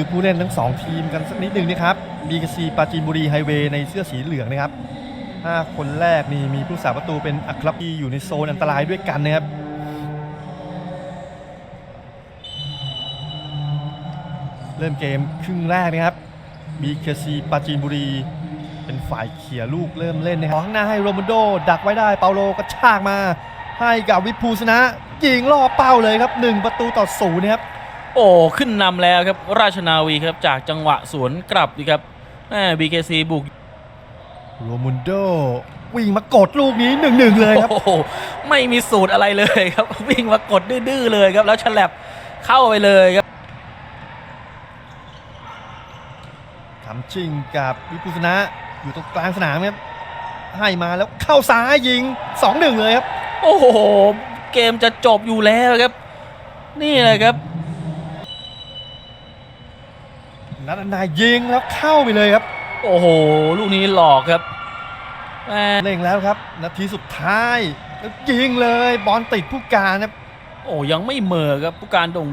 คือผู้เล่นทั้งสองทีมกันสักนิดหนึ่งนะครับ BKC ปราจีนบุรีไฮเวย์ในเสื้อสีเหลืองนะครับห้าคนแรกนี่มีผู้สาประตูเป็นอัครพีอยู่ในโซนอันตรายด้วยกันนะครับเริ่มเกมครึ่งแรกนะครับ BKC ปราจีนบุรี เป็นฝ่ายเขี่ยลูกเริ่มเล่นนะครับข้างหน้าให้โรมนโด ดักไว้ได้เปาโลกระชากมา ให้กับวิภูสนะยิงล่อเป้าเลยครับ 1 ประตูต่อศูนย์นะครับ โอ้ขึ้นนำแล้วครับราชนาวีครับจากจังหวะสวนกลับดีครับแม่ BKC บุกโรมุนโดวิ่งมากดลูกนี้1-1เลยครับโอ้โหไม่มีสูตรอะไรเลยครับ วิ่งมากดดื้อๆเลยครับ แล้วฉลับเข้าไปเลยครับทำชิงกับวิภูสนะอยู่ตรงกลางสนามครับให้มาแล้วเข้าซ้ายยิง2-1เลยครับ โอ้โห เกมจะจบอยู่แล้วครับ นี่เลยครับ นัดนายยิงแล้วเข้าไปเลยครับ โอ้โห ลูกนี้หลอกครับแม่เร่งแล้วครับ นาทีสุดท้ายแล้วยิงเลยบอลติดผู้การครับ โอ้ยังไม่เหมอครับผู้การโด่ง